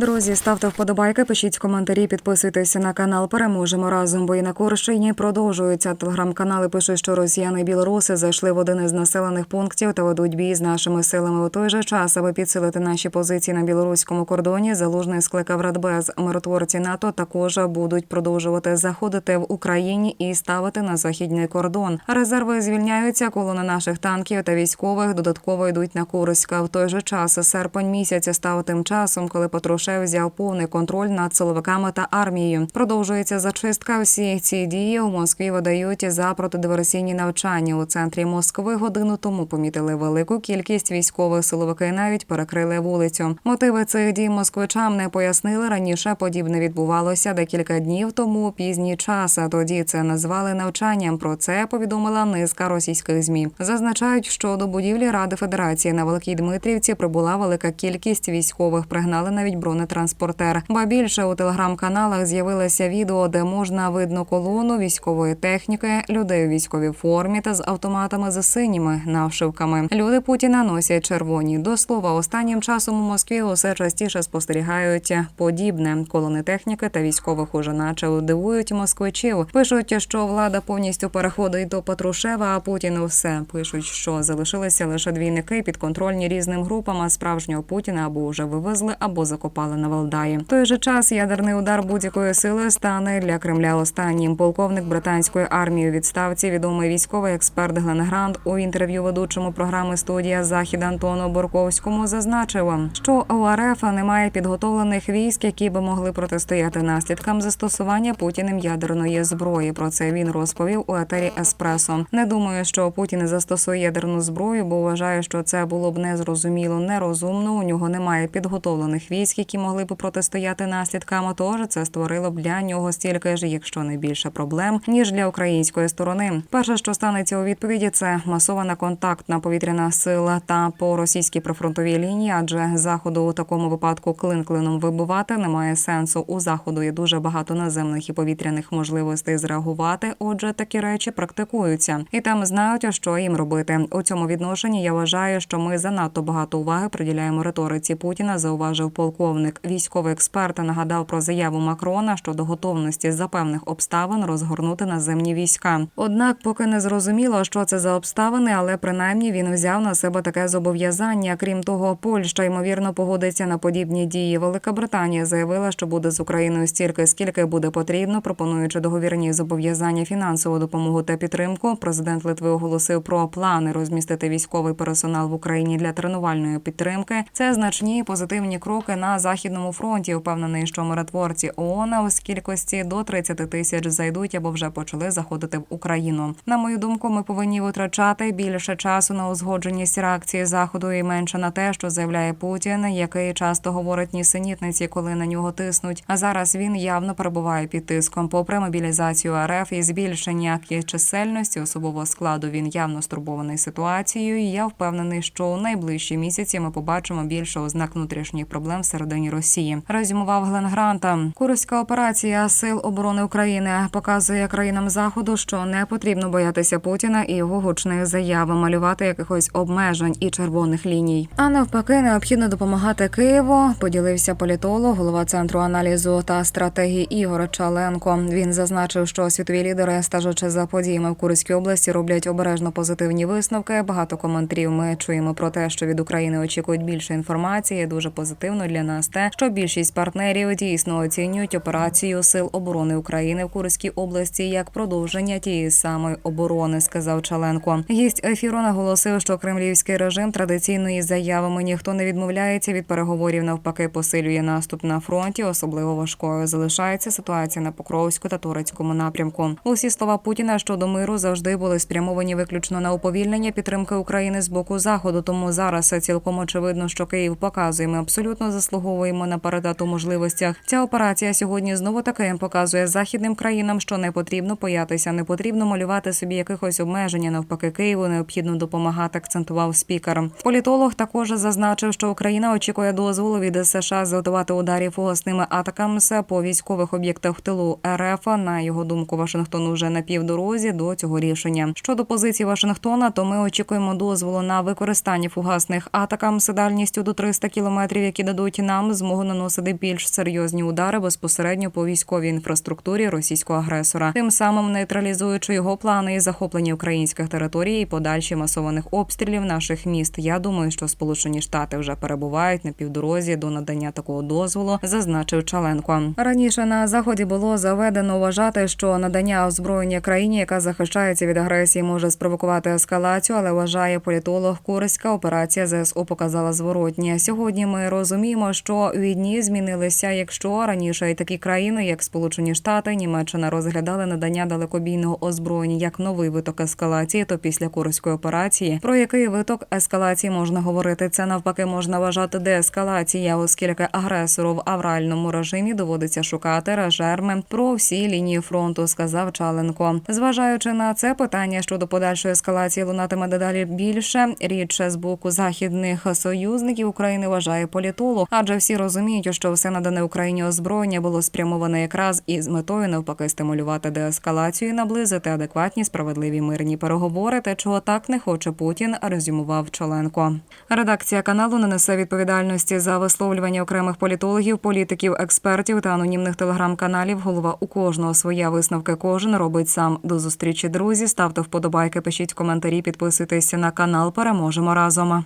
Друзі, ставте вподобайки, пишіть коментарі, підписуйтесь на канал. Переможемо разом. Бої на Курщині продовжуються. Телеграм-канали пишуть, що росіяни і білоруси зайшли в один із населених пунктів та ведуть бій з нашими силами. У той же час, аби підсилити наші позиції на білоруському кордоні, залужний скликав Радбез. Миротворці НАТО також будуть продовжувати заходити в Україні і ставити на західний кордон. Резерви звільняються. Колони наших танків та військових додатково йдуть на Курська. В той же час серпень місяць став тим часом, коли Патрушев взяв повний контроль над силовиками та армією. Продовжується зачистка. Всі ці дії у Москві видають за протидиверсійні навчання. У центрі Москви годину тому помітили велику кількість військових силовики. Навіть перекрили вулицю. Мотиви цих дій москвичам не пояснили раніше. Подібне відбувалося декілька днів тому у пізній час. Тоді це назвали навчанням. Про це повідомила низка російських змі. Зазначають, що до будівлі Ради Федерації на Великій Дмитрівці прибула велика кількість військових. Пригнали навіть бронетранспортер. Ба більше у телеграм-каналах з'явилося відео, де можна видно колону військової техніки, людей у військовій формі та з автоматами з синіми навшивками. Люди Путіна носять червоні. До слова, останнім часом у Москві усе частіше спостерігають подібне. Колони техніки та військових уже наче дивують москвичів. Пишуть, що влада повністю переходить до Патрушева, а Путін усе пишуть, що залишилися лише двійники підконтрольні різним групам. А справжнього Путіна або вже вивезли, або закопали на Валдаї. В той же час ядерний удар будь-якої сили стане для Кремля останнім. Полковник британської армії у відставці, відомий військовий експерт Глен Грант у інтерв'ю ведучому програми студія Захід Антону Борковському зазначив, що у РФ немає підготовлених військ, які би могли протистояти наслідкам застосування Путіним ядерної зброї. Про це він розповів у етері Еспресо. Не думаю, що Путін застосує ядерну зброю, бо вважає, що це було б незрозуміло, нерозумно. У нього немає підготовлених військ, які могли б протистояти наслідкам. Тож це створило б для нього стільки ж, якщо не більше проблем, ніж для української сторони. Перше, що станеться у відповіді, це масована контактна повітряна сила та по російській прифронтовій лінії, адже заходу у такому випадку клин клином вибивати немає сенсу. У заходу є дуже багато наземних і повітряних можливостей зреагувати. Отже, такі речі практикуються, і там знають, що їм робити. У цьому відношенні я вважаю, що ми занадто багато уваги приділяємо риториці Путіна. Зауважив полковник. Військовий експерт нагадав про заяву Макрона щодо готовності за певних обставин розгорнути наземні війська. Однак, поки не зрозуміло, що це за обставини, але принаймні він взяв на себе таке зобов'язання. Крім того, Польща ймовірно погодиться на подібні дії. Велика Британія заявила, що буде з Україною стільки, скільки буде потрібно, пропонуючи договірні зобов'язання фінансову допомогу та підтримку. Президент Литви оголосив про плани розмістити військовий персонал в Україні для тренувальної підтримки. Це значні позитивні кроки на західному фронті. Впевнений, що миротворці ООН з кількості до 30 тисяч зайдуть або вже почали заходити в Україну. На мою думку, ми повинні витрачати більше часу на узгодженість реакції заходу і менше на те, що заявляє Путін, який часто говорить нісенітниці, коли на нього тиснуть. А зараз він явно перебуває під тиском. Попри мобілізацію РФ і збільшення чисельності особового складу, він явно стурбований ситуацією. І я впевнений, що у найближчі місяці ми побачимо більше ознак внутрішніх проблем всередині Росії. Резюмував Глен Гранта. Курська операція сил оборони України показує країнам заходу, що не потрібно боятися Путіна і його гучних заяв, малювати якихось обмежень і червоних ліній. А навпаки, необхідно допомагати Києву. Поділився політолог, голова центру аналізу та стратегії Ігор Чаленко. Він зазначив, що світові лідери, стежачи за подіями в Курській області, роблять обережно позитивні висновки. Багато коментарів ми чуємо про те, що від України очікують більше інформації. Дуже позитивно для нас те, що більшість партнерів дійсно оцінюють операцію сил оборони України в Курській області як продовження тієї самої оборони, сказав Чаленко. Гість ефіру наголосив, що кремлівський режим традиційної заявами ніхто не відмовляється від переговорів. Навпаки, посилює наступ на фронті. Особливо важкою залишається ситуація на Покровську та турецькому напрямку. Усі слова Путіна щодо миру завжди були спрямовані виключно на уповільнення підтримки України з боку заходу. Тому зараз цілком очевидно, що Київ показує. Ми абсолютно заслуговуємо на передату можливостях. Ця операція сьогодні знову таки показує західним країнам, що не потрібно боятися, не потрібно малювати собі якихось обмеження. Навпаки, Києву необхідно допомагати. Акцентував спікер. Політолог також зазначив, що Україна очікує дозволу від США завдавати ударів фугасними атаками по військових об'єктах в тилу РФ. На його думку, Вашингтон уже на півдорозі до цього рішення. Щодо позиції Вашингтона, то ми очікуємо дозволу на використання фугасних атакам з дальністю до 300 кілометрів, які дадуть нам нам змогу наносити більш серйозні удари безпосередньо по військовій інфраструктурі російського агресора, тим самим нейтралізуючи його плани і захоплення українських територій і подальші масованих обстрілів наших міст. Я думаю, що Сполучені Штати вже перебувають на півдорозі до надання такого дозволу, зазначив Чаленко. Раніше на заході було заведено вважати, що надання озброєння країні, яка захищається від агресії, може спровокувати ескалацію, але вважає політолог Курська операція ЗСУ показала зворотнє. Сьогодні ми розуміємо, що війні змінилися. Якщо раніше і такі країни, як Сполучені Штати, Німеччина розглядали надання далекобійного озброєння як новий виток ескалації, то після Курської операції про який виток ескалації можна говорити, це навпаки можна вважати деескалація, оскільки агресору в авральному режимі доводиться шукати режерми про всі лінії фронту, сказав Чаленко. Зважаючи на це питання щодо подальшої ескалації лунатиме дедалі більше рідше з боку західних союзників України вважає політолог, адже всі розуміють, що все надане Україні озброєння було спрямоване якраз із метою навпаки стимулювати деескалацію і наблизити адекватні справедливі мирні переговори, те чого так не хоче Путін, резюмував Чоленко. Редакція каналу не несе відповідальності за висловлювання окремих політологів, політиків, експертів та анонімних телеграм-каналів. Голова у кожного своя висновки кожен робить сам. До зустрічі, друзі. Ставте вподобайки, пишіть коментарі, підписуйтесь на канал. Переможемо разом.